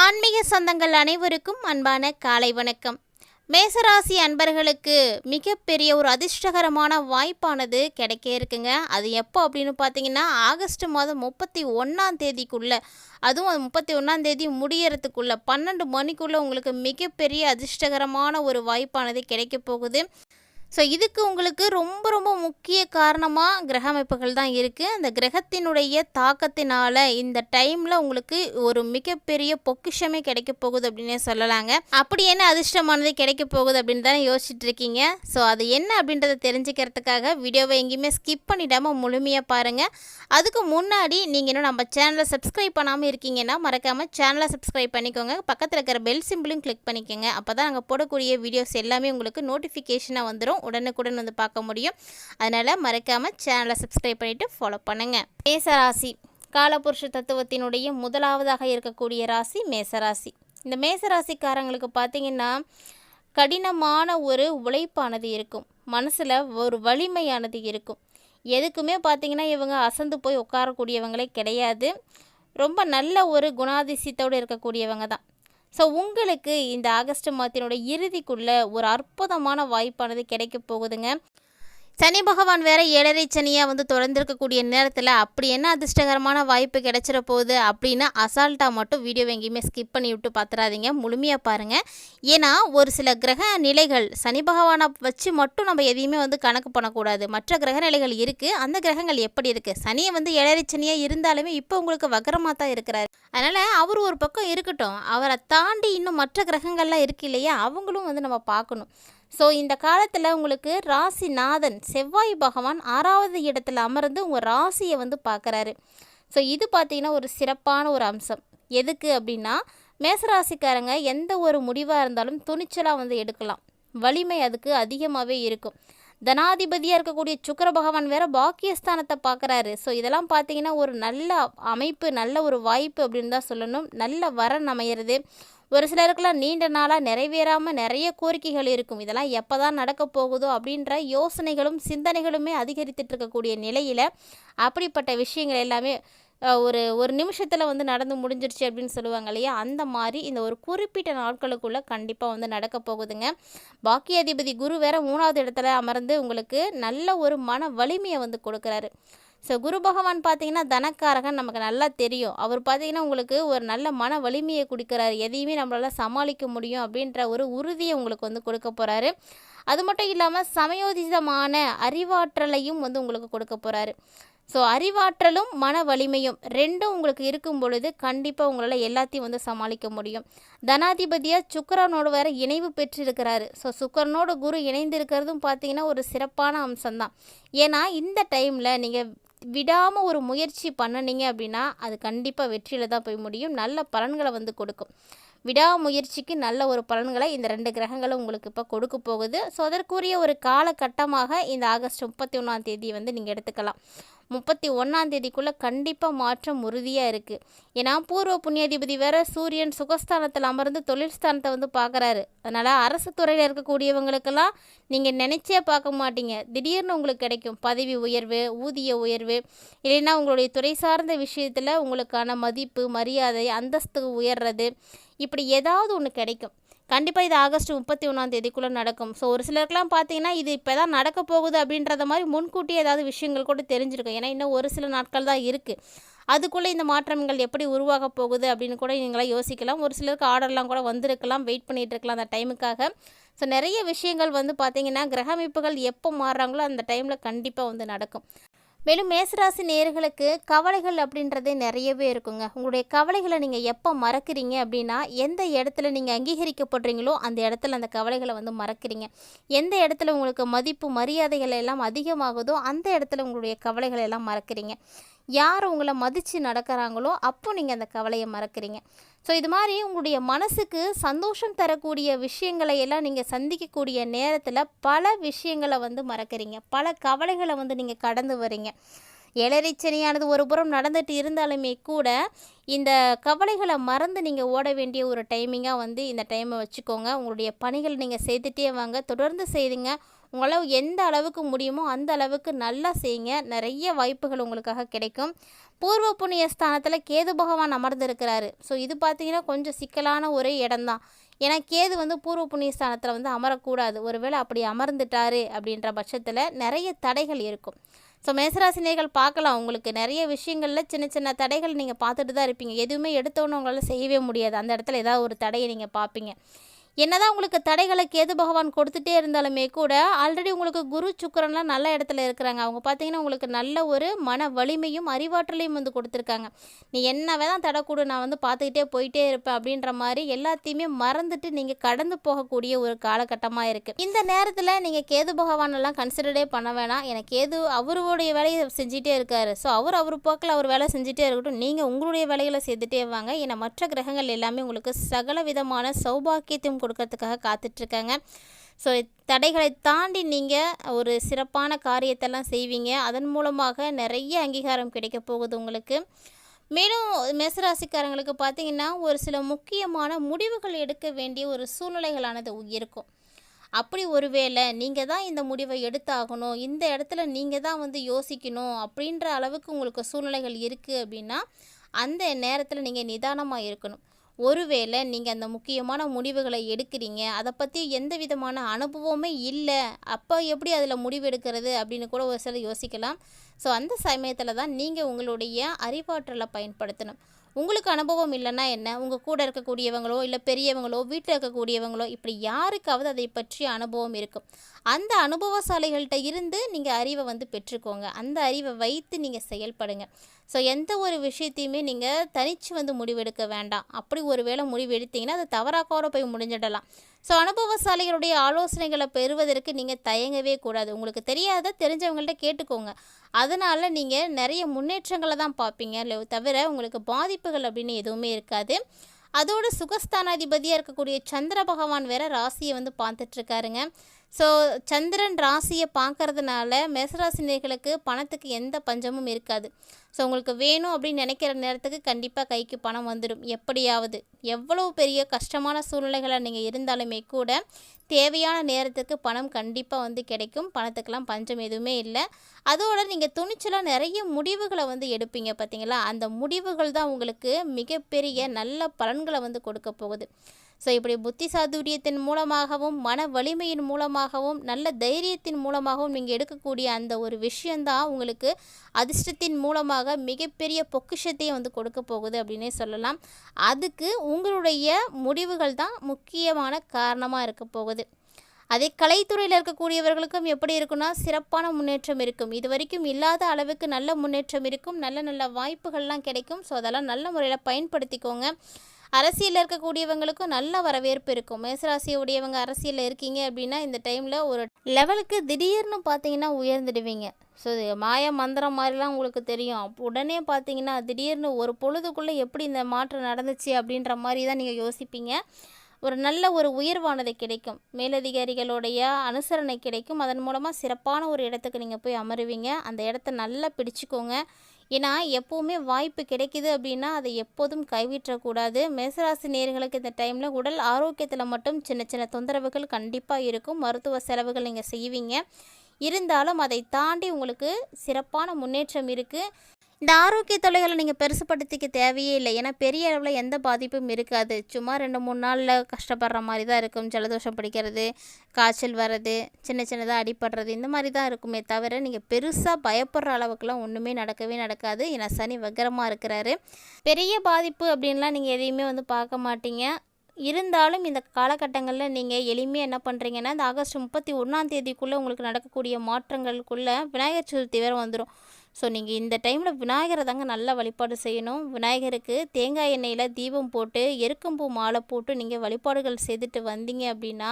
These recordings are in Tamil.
ஆன்மீக சொந்தங்கள் அனைவருக்கும் அன்பான காலை வணக்கம். மேசராசி அன்பர்களுக்கு மிகப்பெரிய ஒரு அதிர்ஷ்டகரமான வாய்ப்பானது கிடைக்க இருக்குங்க. அது எப்போ அப்படின்னு பார்த்தீங்கன்னா ஆகஸ்ட் மாதம் முப்பத்தி ஒன்றாம் தேதிக்குள்ளே. அதுவும் அது முப்பத்தி ஒன்றாம் தேதி முடியறதுக்குள்ளே பன்னெண்டு மணிக்குள்ளே உங்களுக்கு மிகப்பெரிய அதிர்ஷ்டகரமான ஒரு வாய்ப்பானது கிடைக்க போகுது. ஸோ இதுக்கு உங்களுக்கு ரொம்ப ரொம்ப முக்கிய காரணமாக கிரக அமைப்புகள் தான் இருக்குது அந்த கிரகத்தினுடைய தாக்கத்தினால இந்த டைமில் உங்களுக்கு ஒரு மிகப்பெரிய பொக்கிஷமே கிடைக்க போகுது அப்படின்னே சொல்லலாங்க. அப்படி என்ன அதிர்ஷ்டமானது கிடைக்க போகுது அப்படின்னு தானே யோசிச்சுட்டு இருக்கீங்க. ஸோ அது என்ன அப்படின்றத தெரிஞ்சுக்கிறதுக்காக வீடியோவை எங்கேயுமே ஸ்கிப் பண்ணிடாமல் முழுமையாக பாருங்கள் அதுக்கு முன்னாடி நீங்கள் இன்னும் நம்ம சேனலை சப்ஸ்கிரைப் பண்ணாமல் இருக்கீங்கன்னா மறக்காமல் சேனலை சப்ஸ்கிரைப் பண்ணிக்கோங்க. பக்கத்தில் இருக்கிற பெல் சிம்பிளும் கிளிக் பண்ணிக்கோங்க. அப்போ தான் நாங்கள் போடக்கூடிய வீடியோஸ் எல்லாமே உங்களுக்கு நோட்டிஃபிகேஷனாக வந்துடும் உடனுக்குடன் வந்து பார்க்க முடியும். அதனால் மறக்காமல் சேனலை சப்ஸ்கிரைப் பண்ணிவிட்டு ஃபாலோ பண்ணுங்கள் மேசராசி. காலபுருஷ தத்துவத்தினுடைய முதலாவதாக இருக்கக்கூடிய ராசி மேசராசி. இந்த மேசராசிக்காரங்களுக்கு பார்த்தீங்கன்னா கடினமான ஒரு உழைப்பானது இருக்கும். மனசில் ஒரு வலிமையானது இருக்கும். எதுக்குமே பார்த்தீங்கன்னா இவங்க அசந்து போய் உட்காரக்கூடியவங்களே கிடையாது. ரொம்ப நல்ல ஒரு குணாதிசயத்தோடு இருக்கக்கூடியவங்க தான். ஸோ உங்களுக்கு இந்த ஆகஸ்ட் மாதத்தினோட இறுதிக்குள்ளே ஒரு அற்புதமான வாய்ப்பானது கிடைக்க போகுதுங்க. சனி பகவான் வேற ஏழரை சனியாக வந்து தொடர்ந்துருக்கக்கூடிய நேரத்தில் அப்படி என்ன அதிர்ஷ்டகரமான வாய்ப்பு கிடைச்சிட போகுது அப்படின்னு அசால்ட்டாக மட்டும் வீடியோ எங்கேயுமே ஸ்கிப் பண்ணி விட்டு பார்த்துறாதீங்க முழுமையாக பாருங்கள் ஏன்னா ஒரு சில கிரக நிலைகள் சனி பகவானை வச்சு மட்டும் நம்ம எதையுமே வந்து கணக்கு பண்ணக்கூடாது. மற்ற கிரக நிலைகள் இருக்குது அந்த கிரகங்கள் எப்படி இருக்குது சனியை வந்து ஏழரை சனியாக இருந்தாலுமே இப்போ உங்களுக்கு வக்கரமாக தான் இருக்கிறாரு. அதனால் அவர் ஒரு பக்கம் இருக்கட்டும். அவரை தாண்டி இன்னும் மற்ற கிரகங்கள்லாம் இருக்கு இல்லையா? அவங்களும் வந்து நம்ம பார்க்கணும். ஸோ இந்த காலத்தில் உங்களுக்கு ராசிநாதன் செவ்வாய் பகவான் ஆறாவது இடத்துல அமர்ந்து உங்கள் ராசியை வந்து பார்க்குறாரு ஸோ இது பார்த்திங்கன்னா ஒரு சிறப்பான ஒரு அம்சம். எதுக்கு அப்படின்னா மேசராசிக்காரங்க எந்த ஒரு முடிவாக இருந்தாலும் துணிச்சலாக வந்து எடுக்கலாம். வலிமை அதுக்கு அதிகமாகவே இருக்கும். தனாதிபதியாக இருக்கக்கூடிய சுக்கர பகவான் வேற பாக்கியஸ்தானத்தை பார்க்குறாரு ஸோ இதெல்லாம் பார்த்தீங்கன்னா ஒரு நல்ல அமைப்பு நல்ல ஒரு வாய்ப்பு அப்படின்னு தான் சொல்லணும். நல்ல வரன் அமையிறது. ஒரு சிலருக்குலாம் நீண்ட நாளாக நிறைவேறாமல் நிறைய கோரிக்கைகள் இருக்கும். இதெல்லாம் எப்போ தான் நடக்க போகுதோ அப்படின்ற யோசனைகளும் சிந்தனைகளுமே அதிகரித்துட்டு இருக்கக்கூடிய நிலையில் அப்படிப்பட்ட விஷயங்கள் எல்லாமே ஒரு ஒரு நிமிஷத்தில் வந்து நடந்து முடிஞ்சிருச்சு அப்படின்னு சொல்லுவாங்க இல்லையா? அந்த மாதிரி இந்த ஒரு குறிப்பிட்ட நாட்களுக்குள்ளே கண்டிப்பாக வந்து நடக்க போகுதுங்க. பாக்கியாதிபதி குரு வேற மூணாவது இடத்துல அமர்ந்து உங்களுக்கு நல்ல ஒரு மன வலிமையை வந்து கொடுக்குறாரு. ஸோ குரு பகவான் பார்த்தீங்கன்னா தனக்காரகன் நமக்கு நல்லா தெரியும். அவர் பார்த்தீங்கன்னா உங்களுக்கு ஒரு நல்ல மன வலிமையை கொடுக்குறாரு. எதையுமே நம்மளால் சமாளிக்க முடியும் அப்படின்ற ஒரு உறுதியை உங்களுக்கு வந்து கொடுக்க போகிறாரு அது மட்டும் இல்லாமல் சமயோதிதமான அறிவாற்றலையும் வந்து உங்களுக்கு கொடுக்க போகிறாரு ஸோ அறிவாற்றலும் மன வலிமையும் ரெண்டும் உங்களுக்கு இருக்கும் பொழுது கண்டிப்பாக உங்களால் எல்லாத்தையும் வந்து சமாளிக்க முடியும். தனாதிபதியாக சுக்கரனோடு வேற இணைவு பெற்றிருக்கிறாரு. ஸோ சுக்கரனோட குரு இணைந்திருக்கிறதும் பார்த்தீங்கன்னா ஒரு சிறப்பான அம்சம்தான். ஏன்னா இந்த டைமில் நீங்கள் விடாமல் ஒரு முயற்சி பண்ணினீங்க அப்படின்னா அது கண்டிப்பாக வெற்றியில் தான் போய் முடியும். நல்ல பலன்களை வந்து கொடுக்கும். விடாமுயற்சிக்கு நல்ல ஒரு பலன்களை இந்த ரெண்டு கிரகங்களும் உங்களுக்கு இப்போ கொடுக்க போகுது. ஸோ அதற்குரிய ஒரு காலகட்டமாக இந்த ஆகஸ்ட் முப்பத்தி ஒன்றாம் தேதி வந்து நீங்கள் எடுத்துக்கலாம். முப்பத்தி ஒன்றாம் தேதிக்குள்ளே கண்டிப்பாக மாற்றம் உறுதியாக இருக்குது ஏன்னா பூர்வ புண்ணியாதிபதி வேற சூரியன் சுகஸ்தானத்தில் அமர்ந்து தொழில் ஸ்தானத்தை வந்து பார்க்குறாரு அதனால் அரசு துறையில் இருக்கக்கூடியவங்களுக்கெல்லாம் நீங்கள் நினச்சே பார்க்க மாட்டீங்க. திடீர்னு உங்களுக்கு கிடைக்கும் பதவி உயர்வு ஊதிய உயர்வு இல்லைன்னா உங்களுடைய துறை சார்ந்த விஷயத்தில் உங்களுக்கான மதிப்பு மரியாதை அந்தஸ்து உயர்றது இப்படி ஏதாவது ஒன்று கிடைக்கும். கண்டிப்பாக இது ஆகஸ்ட் முப்பத்தி ஒன்றாம் தேதிக்குள்ளே நடக்கும். ஸோ ஒரு சிலருக்குலாம் பார்த்தீங்கன்னா இது இப்போ தான் நடக்க போகுது அப்படின்றத மாதிரி முன்கூட்டியே ஏதாவது விஷயங்கள் கூட தெரிஞ்சிருக்கும். ஏன்னா இன்னும் ஒரு சில நாட்கள் தான் இருக்குது அதுக்குள்ளே இந்த மாற்றங்கள் எப்படி உருவாக போகுது அப்படின்னு கூட நீங்களாம் யோசிக்கலாம். ஒரு சிலருக்கு ஆர்டர்லாம் கூட வந்திருக்கலாம். வெயிட் பண்ணிகிட்டு இருக்கலாம் அந்த டைமுக்காக. ஸோ நிறைய விஷயங்கள் வந்து பார்த்திங்கன்னா கிரகமைப்புகள் எப்போ மாறுறாங்களோ அந்த டைமில் கண்டிப்பாக வந்து நடக்கும். மேலும் மேசராசி நேர்களுக்கு கவலைகள் அப்படின்றதே நிறையவே இருக்குங்க. உங்களுடைய கவலைகளை நீங்கள் எப்போ மறக்கிறீங்க அப்படின்னா எந்த இடத்துல நீங்கள் அங்கீகரிக்கப்படுறீங்களோ அந்த இடத்துல அந்த கவலைகளை வந்து மறக்கிறீங்க. எந்த இடத்துல உங்களுக்கு மதிப்பு மரியாதைகள் எல்லாம் அதிகமாகுதோ அந்த இடத்துல உங்களுடைய கவலைகளை எல்லாம் மறக்கிறீங்க. யார் உங்களை மதித்து நடக்கிறாங்களோ அப்போ நீங்கள் அந்த கவலையை மறக்கிறீங்க. ஸோ இது மாதிரி உங்களுடைய மனசுக்கு சந்தோஷம் தரக்கூடிய விஷயங்களை எல்லாம் நீங்கள் சந்திக்கக்கூடிய நேரத்தில் பல விஷயங்களை வந்து மறக்கிறீங்க. பல கவலைகளை வந்து நீங்கள் கடந்து வரீங்க ஏழரைச்சனியானது ஒரு புறம் நடந்துட்டு இருந்தாலுமே கூட இந்த கவலைகளை மறந்து நீங்கள் ஓட வேண்டிய ஒரு டைமிங்காக வந்து இந்த டைமை வச்சுக்கோங்க. உங்களுடைய பணிகள் நீங்கள் செய்துட்டே வாங்க. தொடர்ந்து செய்துங்க. உங்களால் எந்த அளவுக்கு முடியுமோ அந்த அளவுக்கு நல்லா செய்யுங்க. நிறைய வாய்ப்புகள் உங்களுக்காக கிடைக்கும். பூர்வ புண்ணிய ஸ்தானத்தில் கேது பகவான் அமர்ந்திருக்கிறாரு. ஸோ இது பார்த்தீங்கன்னா கொஞ்சம் சிக்கலான ஒரு இடம்தான். ஏன்னா கேது வந்து பூர்வ புண்ணிய ஸ்தானத்தில் வந்து அமரக்கூடாது. ஒருவேளை அப்படி அமர்ந்துட்டாரு அப்படின்ற பட்சத்தில் நிறைய தடைகள் இருக்கும். ஸோ மேசராசினியர்கள் பார்க்கலாம். உங்களுக்கு நிறைய விஷயங்களில் சின்ன சின்ன தடைகள் நீங்கள் பார்த்துட்டு தான் இருப்பீங்க. எதுவுமே எடுத்தோன்னு உங்களால் செய்யவே முடியாது. அந்த இடத்துல ஏதாவது ஒரு தடையை நீங்கள் பார்ப்பீங்க. என்னதான் உங்களுக்கு தடைகளை கேது பகவான் கொடுத்துட்டே இருந்தாலுமே கூட ஆல்ரெடி உங்களுக்கு குரு சுக்கரன்லாம் நல்ல இடத்துல இருக்கிறாங்க. அவங்க பார்த்தீங்கன்னா உங்களுக்கு நல்ல ஒரு மன வலிமையும் அறிவாற்றலையும் வந்து கொடுத்துருக்காங்க. நீ என்ன தான் தடை கொடு நான் வந்து பார்த்துக்கிட்டே போயிட்டே இருப்பேன் அப்படின்ற மாதிரி எல்லாத்தையுமே மறந்துட்டு நீங்கள் கடந்து போகக்கூடிய ஒரு காலகட்டமாக இருக்குது இந்த நேரத்தில் நீங்கள் கேது பகவானெல்லாம் கன்சிடரே பண்ண வேணாம். எனக்கு கேது அவருடைய வேலையை செஞ்சுட்டே இருக்காரு. ஸோ அவர் அவர் போக்கில் அவர் வேலை செஞ்சுட்டே இருக்கட்டும். நீங்கள் உங்களுடைய வேலைகளை செய்துட்டே வாங்க. ஏன்னா மற்ற கிரகங்கள் எல்லாமே உங்களுக்கு சகல விதமான சௌபாக்கியத்தையும் கொடுக்கறதுக்காக காத்துட்ருக்காங்க. ஸோ தடைகளை தாண்டி நீங்கள் ஒரு சிறப்பான காரியத்தெல்லாம் செய்வீங்க. அதன் மூலமாக நிறைய அங்கீகாரம் கிடைக்க போகுது உங்களுக்கு. மேலும் மேசராசிக்காரங்களுக்கு பார்த்தீங்கன்னா ஒரு சில முக்கியமான முடிவுகள் எடுக்க வேண்டிய ஒரு சூழ்நிலைகளானது இருக்கும். அப்படி ஒருவேளை நீங்கள் தான் இந்த முடிவை எடுத்தாகணும். இந்த இடத்துல நீங்கள் தான் வந்து யோசிக்கணும் அப்படின்ற அளவுக்கு உங்களுக்கு சூழ்நிலைகள் இருக்குது அப்படின்னா அந்த நேரத்தில் நீங்கள் நிதானமாக இருக்கணும். ஒருவேளை நீங்கள் அந்த முக்கியமான முடிவுகளை எடுக்கிறீங்க. அதை பற்றி எந்த விதமான அனுபவமே இல்லை. அப்போ எப்படி அதில் முடிவு எடுக்கிறது அப்படின்னு கூட ஒரு சிலர் யோசிக்கலாம். ஸோ அந்த சமயத்தில் தான் நீங்கள் உங்களுடைய அறிவாற்றலை பயன்படுத்தணும். உங்களுக்கு அனுபவம் இல்லைன்னா என்ன? உங்கள் கூட இருக்கக்கூடியவங்களோ இல்லை பெரியவங்களோ வீட்டில் இருக்கக்கூடியவங்களோ இப்படி யாருக்காவது அதை பற்றிய அனுபவம் இருக்கும். அந்த அனுபவசாலைகள்கிட்ட இருந்து நீங்கள் அறிவை வந்து பெற்றுக்கோங்க. அந்த அறிவை வைத்து நீங்கள் செயல்படுங்க. ஸோ எந்த ஒரு விஷயத்தையுமே நீங்கள் தனித்து வந்து முடிவெடுக்க வேண்டாம். அப்படி ஒரு வேளை முடிவு எடுத்தீங்கன்னா அது தவறாக கூட போய் முடிஞ்சிடலாம். ஸோ அனுபவசாலிகளுடைய ஆலோசனைகளை பெறுவதற்கு நீங்கள் தயங்கவே கூடாது. உங்களுக்கு தெரியாத தெரிஞ்சவங்கள்ட்ட கேட்டுக்கோங்க. அதனால் நீங்கள் நிறைய முன்னேற்றங்களை தான் பார்ப்பீங்க. தவிர உங்களுக்கு பாதிப்புகள் அப்படின்னு எதுவுமே இருக்காது. அதோட சுகஸ்தானாதிபதியாக இருக்கக்கூடிய சந்திர பகவான் வேற ராசியை வந்து பார்த்துட்ருக்காருங்க ஸோ சந்திரன் ராசியை பார்க்கறதுனால மேசராசினியர்களுக்கு பணத்துக்கு எந்த பஞ்சமும் இருக்காது. ஸோ உங்களுக்கு வேணும் அப்படின்னு நினைக்கிற நேரத்துக்கு கண்டிப்பாக கைக்கு பணம் வந்துடும் எப்படியாவது. எவ்வளோ பெரிய கஷ்டமான சூழ்நிலைகளை நீங்கள் இருந்தாலுமே கூட தேவையான நேரத்துக்கு பணம் கண்டிப்பாக வந்து கிடைக்கும். பணத்துக்கெல்லாம் பஞ்சம் எதுவுமே இல்லை. அதோட நீங்கள் துணிச்சலாக நிறைய முடிவுகளை வந்து எடுப்பீங்க பார்த்தீங்களா அந்த முடிவுகள் தான் உங்களுக்கு மிகப்பெரிய நல்ல பலன்களை வந்து கொடுக்க போகுது. ஸோ இப்படி புத்தி சாதுரியத்தின் மூலமாகவும் மன வலிமையின் மூலமாகவும் நல்ல தைரியத்தின் மூலமாகவும் நீங்கள் எடுக்கக்கூடிய அந்த ஒரு விஷயந்தான் உங்களுக்கு அதிர்ஷ்டத்தின் மூலமாக மிகப்பெரிய பொக்கிஷத்தையும் வந்து கொடுக்க போகுது அப்படின்னே சொல்லலாம். அதுக்கு உங்களுடைய முடிவுகள் தான் முக்கியமான காரணமாக இருக்க போகுது. அதே கலைத்துறையில் இருக்கக்கூடியவர்களுக்கும் எப்படி இருக்குன்னா சிறப்பான முன்னேற்றம் இருக்கும். இது வரைக்கும் இல்லாத அளவுக்கு நல்ல முன்னேற்றம் இருக்கும். நல்ல நல்ல வாய்ப்புகள்லாம் கிடைக்கும். ஸோ அதெல்லாம் நல்ல முறையில் பயன்படுத்திக்கோங்க. அரசியலில் இருக்கக்கூடியவங்களுக்கும் நல்ல வரவேற்பு இருக்கும். மேசராசியுடையவங்க அரசியலில் இருக்கீங்க அப்படின்னா இந்த டைமில் ஒரு லெவலுக்கு திடீர்னு பார்த்தீங்கன்னா உயர்ந்துடுவீங்க. ஸோ மாய மந்திரம் மாதிரிலாம் உங்களுக்கு தெரியும். உடனே பார்த்தீங்கன்னா திடீர்னு ஒரு பொழுதுக்குள்ளே எப்படி இந்த மாற்றம் நடந்துச்சு அப்படின்ற மாதிரி தான் நீங்கள் யோசிப்பீங்க. ஒரு நல்ல ஒரு உயர்வானது கிடைக்கும். மேலதிகாரிகளுடைய அனுசரணை கிடைக்கும். அதன் மூலமாக சிறப்பான ஒரு இடத்துக்கு நீங்கள் போய் அமருவீங்க. அந்த இடத்த நல்லா பிடிச்சிக்கோங்க. ஏன்னா எப்போவுமே வாய்ப்பு கிடைக்கிது அப்படின்னா அதை எப்போதும் கைவிட்டக்கூடாது. மேசராசி நேர்களுக்கு இந்த டைமில் உடல் ஆரோக்கியத்தில் மட்டும் சின்ன சின்ன தொந்தரவுகள் கண்டிப்பாக இருக்கும். மருத்துவ செலவுகள் நீங்கள் செய்வீங்க. இருந்தாலும் அதை தாண்டி உங்களுக்கு சிறப்பான முன்னேற்றம் இருக்குது இந்த ஆரோக்கிய தொலைகளை நீங்கள் பெருசுப்படுத்திக்க தேவையே இல்லை. ஏன்னா பெரிய அளவில் எந்த பாதிப்பும் இருக்காது. சும்மா ரெண்டு மூணு நாளில் கஷ்டப்படுற மாதிரி தான் இருக்கும். ஜலதோஷம் பிடிக்கிறது காய்ச்சல் வர்றது சின்ன சின்னதாக அடிப்படுறது இந்த மாதிரி தான் இருக்குமே தவிர நீங்கள் பெருசாக பயப்படுற அளவுக்குலாம் ஒன்றுமே நடக்கவே நடக்காது. ஏன்னா சனி வக்கரமாக இருக்கிறாரு. பெரிய பாதிப்பு அப்படின்லாம் நீங்கள் எதையுமே வந்து பார்க்க மாட்டீங்க. இருந்தாலும் இந்த காலகட்டங்களில் நீங்கள் எளிமையாக என்ன பண்ணுறீங்கன்னா இந்த ஆகஸ்ட் முப்பத்தி ஒன்றாம் தேதிக்குள்ளே உங்களுக்கு நடக்கக்கூடிய மாற்றங்களுக்குள்ளே விநாயகர் சதுர்த்தி வேறு வந்துடும் ஸோ நீங்கள் இந்த டைமில் விநாயகரை தாங்க நல்லா வழிபாடு செய்யணும். விநாயகருக்கு தேங்காய் எண்ணெயில் தீபம் போட்டு எருக்கம்பூ மாலை போட்டு நீங்கள் வழிபாடுகள் செய்துட்டு வந்தீங்க அப்படின்னா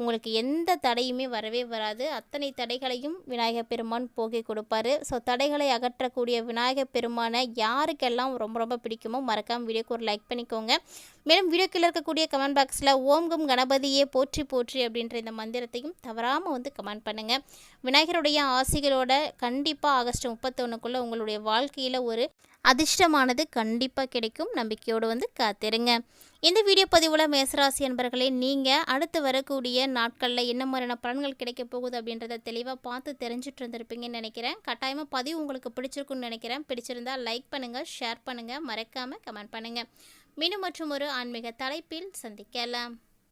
உங்களுக்கு எந்த தடையுமே வரவே வராது. அத்தனை தடைகளையும் விநாயகர் பெருமான் போகி கொடுப்பாரு. ஸோ தடைகளை அகற்றக்கூடிய விநாயகர் பெருமானை யாருக்கெல்லாம் ரொம்ப ரொம்ப பிடிக்குமோ மறக்காமல் வீடியோக்கு ஒரு லைக் பண்ணிக்கோங்க. மேலும் வீடியோக்கில் இருக்கக்கூடிய கமெண்ட் பாக்ஸில் ஓம்கும் கணபதியே போற்றி போற்றி அப்படின்ற இந்த மந்திரத்தையும் தவறாமல் வந்து கமெண்ட் பண்ணுங்கள் விநாயகருடைய ஆசைகளோட கண்டிப்பாக ஆகஸ்ட் முப்பத்தொன்னுக்குள்ளே உங்களுடைய வாழ்க்கையில் ஒரு அதிர்ஷ்டமானது கண்டிப்பாக கிடைக்கும். நம்பிக்கையோடு வந்து காத்திருங்க. இந்த வீடியோ பதிவில் மேசராசி என்பர்களே நீங்கள் அடுத்து வரக்கூடிய நாட்களில் என்ன மாதிரியான பலன்கள் கிடைக்க போகுது அப்படின்றத தெளிவாக பார்த்து தெரிஞ்சுட்டு இருந்திருப்பீங்கன்னு நினைக்கிறேன். கட்டாயமாக பதிவு உங்களுக்கு பிடிச்சிருக்குன்னு நினைக்கிறேன். பிடிச்சிருந்தா லைக் பண்ணுங்கள் ஷேர் பண்ணுங்கள் மறக்காமல் கமெண்ட் பண்ணுங்கள் மீண்டும் மற்றும் ஒரு ஆன்மீக தலைப்பில் சந்திக்கலாம்.